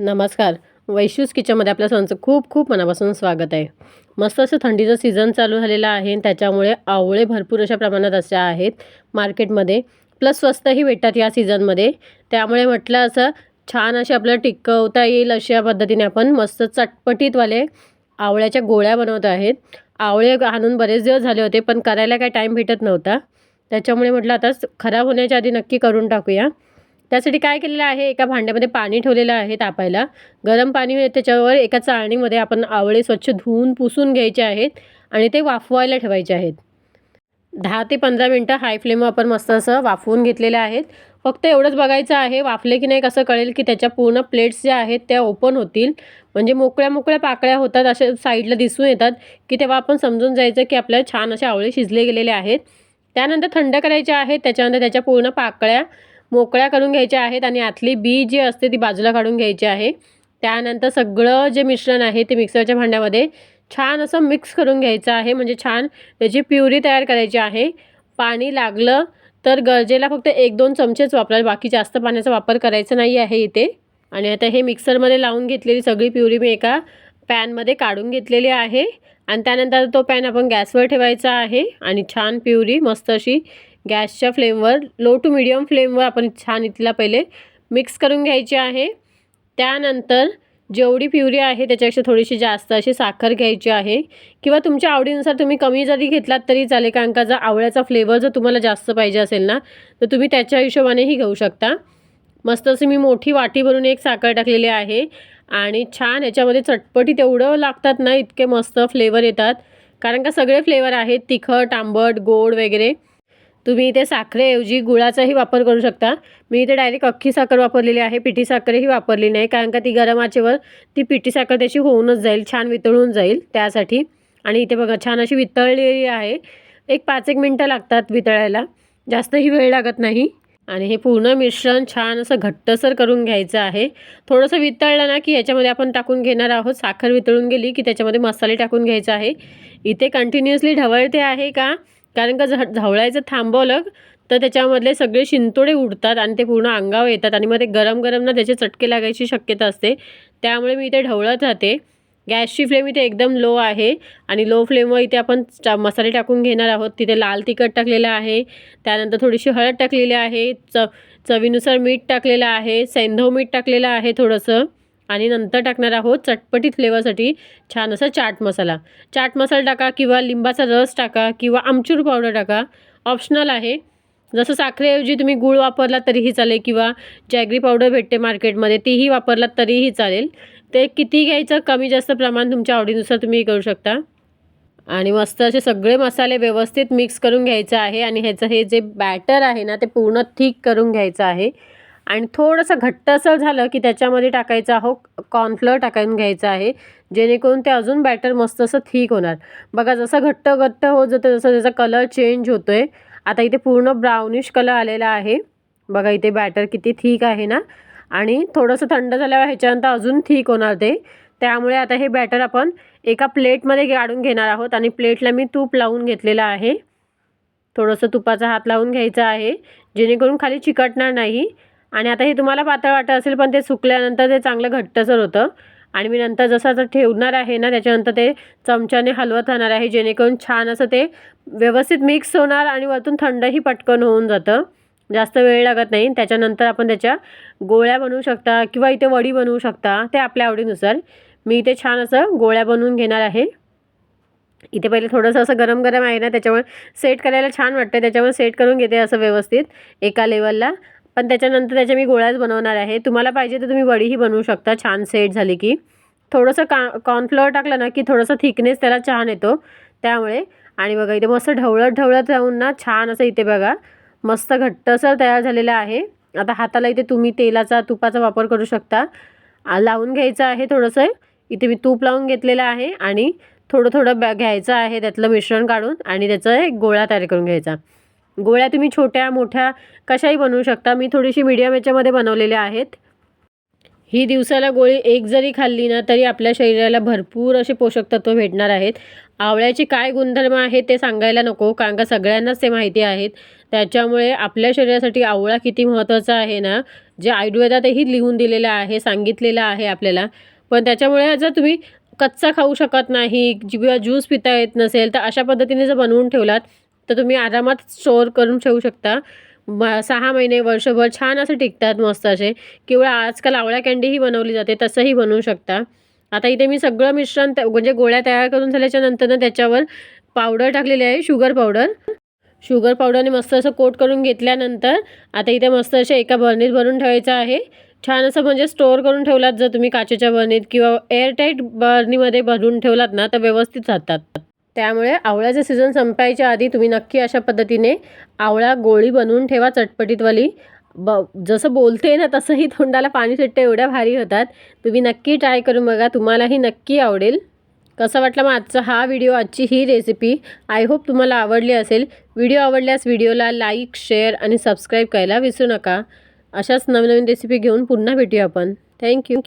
नमस्कार. वैश्यूज किचनमध्ये आपल्या सर्वांचं खूप खूप मनापासून स्वागत आहे. मस्त असं थंडीचं सीझन चालू झालेलं आहे त्याच्यामुळे आवळे भरपूर अशा प्रमाणात अशा आहेत मार्केटमध्ये प्लस स्वस्तही भेटतात या सीझनमध्ये त्यामुळे म्हटलं असं छान असे आपल्याला टिकवता येईल अशा पद्धतीने आपण मस्त चटपटीतवाले आवळ्याच्या गोळ्या बनवत आहेत. आवळे आणून बरेच दिवस झाले होते पण करायला काय टाईम भेटत नव्हता. त्याच्यामुळे म्हटलं आता खराब होण्याच्या आधी नक्की करून टाकूया. त्यासाठी काय केलेलं आहे? एका भांड्यामध्ये पाणी ठेवलेलं आहे तापायला. गरम पाणी त्याच्यावर एका चाळणीमध्ये आपण आवळे स्वच्छ धुवून पुसून घ्यायचे आहेत आणि ते वाफवायला ठेवायचे आहेत. दहा ते पंधरा मिनटं हाय फ्लेम आपण मस्त असं वाफवून घेतलेले आहेत. फक्त एवढंच बघायचं आहे वाफले की नाही कसं कळेल की त्याच्या पूर्ण प्लेट्स ज्या आहेत त्या ओपन होतील. म्हणजे मोकळ्या मोकळ्या पाकळ्या होतात अशा साईडला दिसून येतात की तेव्हा आपण समजून जायचं की आपल्याला छान असे आवळे शिजले गेलेले आहेत. त्यानंतर थंड करायचे आहेत त्याच्यानंतर त्याच्या पूर्ण पाकळ्या मोकळ्या करून घ्यायच्या आहेत आणि आतली बी जी असते ती बाजूला काढून घ्यायची आहे. त्यानंतर सगळं जे मिश्रण आहे ते मिक्सरच्या भांड्यामध्ये छान असं मिक्स करून घ्यायचं आहे. म्हणजे छान त्याची प्युरी तयार करायची आहे. पाणी लागलं तर गरजेला फक्त एक दोन चमचेच वापरायला बाकी जास्त पाण्याचा वापर करायचा नाही आहे इथे. आणि आता हे मिक्सरमध्ये लावून घेतलेली सगळी प्युरी मी एका पॅनमध्ये काढून घेतलेली आहे. आणि त्यानंतर तो पॅन आपण गॅसवर ठेवायचा आहे. आणि छान प्युरी मस्त अशी गॅसच्या फ्लेमवर लो टू मिडियम फ्लेमवर आपण छान इथला पहिले मिक्स करून घ्यायची आहे. त्यानंतर जेवढी प्युरी आहे त्याच्यापेक्षा थोडीशी जास्त अशी साखर घ्यायची आहे. किंवा तुमच्या आवडीनुसार तुम्ही कमी जरी घेतलात तरी चालेल कारण का जर आवळ्याचा फ्लेवर जर तुम्हाला जास्त पाहिजे असेल ना तर तुम्ही त्याच्या हिशोबानेही घेऊ शकता. मस्त अशी मी मोठी वाटी भरून एक साखर टाकलेली आहे. आणि छान याच्यामध्ये चटपटी तेवढं लागतात ना इतके मस्त फ्लेवर येतात. कारण का सगळे फ्लेवर आहेत तिखट आंबट गोड वगैरे. तुम्ही इथे साखरेऐवजी गुळाचाही वापर करू शकता. मी इथे डायरेक्ट अख्खी साखर वापरलेली आहे. पिठी साखरही वापरली नाही कारण का ती गरम आचेवर ती पिठी साखर त्याची होऊनच जाईल छान वितळून जाईल त्यासाठी. आणि इथे बघा छान अशी वितळलेली आहे. एक पाच एक मिनटं लागतात वितळायला. जास्तही वेळ लागत नाही. आणि हे पूर्ण मिश्रण छान असं घट्टसर करून घ्यायचं आहे. थोडंसं वितळलं ना की ह्याच्यामध्ये आपण टाकून घेणार आहोत. साखर वितळून गेली की त्याच्यामध्ये मसाले टाकून घ्यायचा आहे. इथे कंटिन्युअसली ढवळते आहे का? कारण का झ झावळायचं थांबवलं तर त्याच्यामधले सगळे शिंतोडे उडतात आणि ते पूर्ण अंगावर येतात आणि मग ते गरम गरम ना त्याचे चटके लागायची शक्यता असते. त्यामुळे मी इथे ढवळत राहते. गॅसची फ्लेम इथे एकदम लो आहे आणि लो फ्लेमवर इथे आपण चा मसाले टाकून घेणार आहोत. तिथे लाल तिखट टाकलेलं आहे त्यानंतर थोडीशी हळद टाकलेली आहे च चवीनुसार मीठ टाकलेलं आहे सेंधव मीठ टाकलेलं आहे थोडंसं. आणि नंतर टाकणार आहोत चटपटीत फ्लेवरसाठी छान असा चाट मसाला. चाट मसाला टाका किंवा लिंबाचा रस टाका किंवा आमचूर पावडर टाका. ऑप्शनल आहे. जसं साखरेऐवजी तुम्ही गूळ वापरलात तरीही चालेल किंवा जॅगरी पावडर भेटते मार्केटमध्ये तीही वापरलात तरीही चालेल. ते किती घ्यायचं कमी जास्त प्रमाण तुमच्या आवडीनुसार तुम्ही करू शकता. आणि मस्त असे सगळे मसाले व्यवस्थित मिक्स करून घ्यायचं आहे. आणि ह्याचं हे जे बॅटर आहे ना ते पूर्ण थिक करून घ्यायचं आहे. आणि थोडंसं घट्ट असं झालं की त्याच्यामध्ये टाकायचं आहो कॉर्नफ्लोअर टाकून घ्यायचं आहे जेणेकरून ते अजून बॅटर मस्त असं थिक होणार. बघा जसं घट्ट घट्ट होत जातं जसं त्याचा कलर चेंज होतो आहे आता इथे पूर्ण ब्राउनिश कलर आलेला आहे. बघा इथे बॅटर किती थिक आहे ना? आणि थोडंसं थंड झाल्यावर ह्याच्यानंतर अजून थिक होणार ते. त्यामुळे आता हे बॅटर आपण एका प्लेटमध्ये काढून घेणार आहोत आणि प्लेटला मी तूप लावून घेतलेलं आहे. थोडंसं तुपाचा हात लावून घ्यायचा आहे. जेणेकरून खाली चिकटणार नाही. आणि आता हे तुम्हाला पातळ वाटत असेल पण ते सुकल्यानंतर ते चांगलं घट्टसर होतं. आणि मी नंतर जसं आता ठेवणार आहे ना त्याच्यानंतर ते चमच्याने हलवत राहणार आहे जेणेकरून छान असं ते व्यवस्थित मिक्स होणार आणि वरतून थंडही पटकन होऊन जातं. जास्त वेळ लागत नाही. त्याच्यानंतर आपण त्याच्या गोळ्या बनवू शकता किंवा इथे वडी बनवू शकता ते आपल्या आवडीनुसार. मी इथे छान असं गोळ्या बनवून घेणार आहे. इथे पहिले थोडंसं असं गरम गरम आहे ना त्याच्यामुळे सेट करायला छान वाटतं त्याच्यामुळे सेट करून घेते असं व्यवस्थित एका लेवलला पण त्याच्यानंतर त्याच्या मी गोळ्याच बनवणार आहे. तुम्हाला पाहिजे तर तुम्ही वडीही बनवू शकता. छान सेट झाली की. थोडंसं का कॉर्नफ्लोअर टाकलं ना की थोडंसं थिकनेस त्याला छान येतो. त्यामुळे. आणि बघा इथे मस्त ढवळत ढवळत राहून ना छान असं इथे बघा. मस्त घट्टसर तयार झालेलं आहे. आता हाताला इथे तुम्ही तेलाचा तुपाचा वापर करू शकता. लावून घ्यायचं आहे थोडंसं. इथे मी तूप लावून घेतलेलं आहे आणि थोडं थोडं बॅ घ्यायचं आहे त्यातलं मिश्रण काढून आणि त्याचा एक गोळा तयार करून घ्यायचा. गोळ्या तुम्ही छोट्या मोठ्या कशाही बनवू शकता. मी थोडीशी मीडियम याच्यामध्ये बनवलेल्या आहेत. ही दिवसाला गोळी एक जरी खाल्ली ना तरी आपल्या शरीराला भरपूर असे पोषक तत्व भेटणार आहेत. आवळ्याचे काय गुणधर्म आहेत ते सांगायला नको कारण का सगळ्यांनाच ते माहिती आहेत. त्याच्यामुळे आपल्या शरीरासाठी आवळा किती महत्त्वाचा आहे ना जे आयुर्वेदातही लिहून दिलेलं आहे सांगितलेलं आहे आपल्याला. पण त्याच्यामुळे जर तुम्ही कच्चा खाऊ शकत नाही किंवा ज्यूस पिता येत नसेल तर अशा पद्धतीने जर बनवून ठेवलात तर तुम्ही आरामात स्टोअर करून ठेवू शकता. सहा महिने वर्षभर छान असे टिकतात मस्त असे. किंवा आजकाल आवळ्या कँडीही बनवली जाते तसंही बनवू शकता. आता इथे मी सगळं मिश्रण म्हणजे गोळ्या तयार करून झाल्याच्यानंतर त्याच्यावर पावडर टाकलेली आहे शुगर पावडर शुगर पावडरने मस्त असं कोट करून घेतल्यानंतर आता इथे मस्त असे एका बर्नीत भरून ठेवायचं आहे. छान असं म्हणजे स्टोअर करून ठेवलात जर तुम्ही काचेच्या बर्नीत किंवा एअरटाईट बर्नीमध्ये भरून ठेवलात ना तर व्यवस्थित जातात. त्यामुळे आवळ्याचं सीझन संपायच्या आधी तुम्ही नक्की अशा पद्धतीने आवळा गोळी बनवून ठेवा चटपटीतवाली ब जसं बोलते ना तसंही तोंडाला पाणी सुटतं एवढ्या भारी होतात. तुम्ही नक्की ट्राय करून बघा तुम्हालाही नक्की आवडेल. कसा वाटला मग आजचा हा व्हिडिओ आजची ही रेसिपी? आय होप तुम्हाला आवडली असेल. व्हिडिओ आवडल्यास व्हिडिओला लाईक शेअर आणि सबस्क्राईब करायला विसरू नका. अशाच नवनवीन रेसिपी घेऊन पुन्हा भेटूया आपण. थँक्यू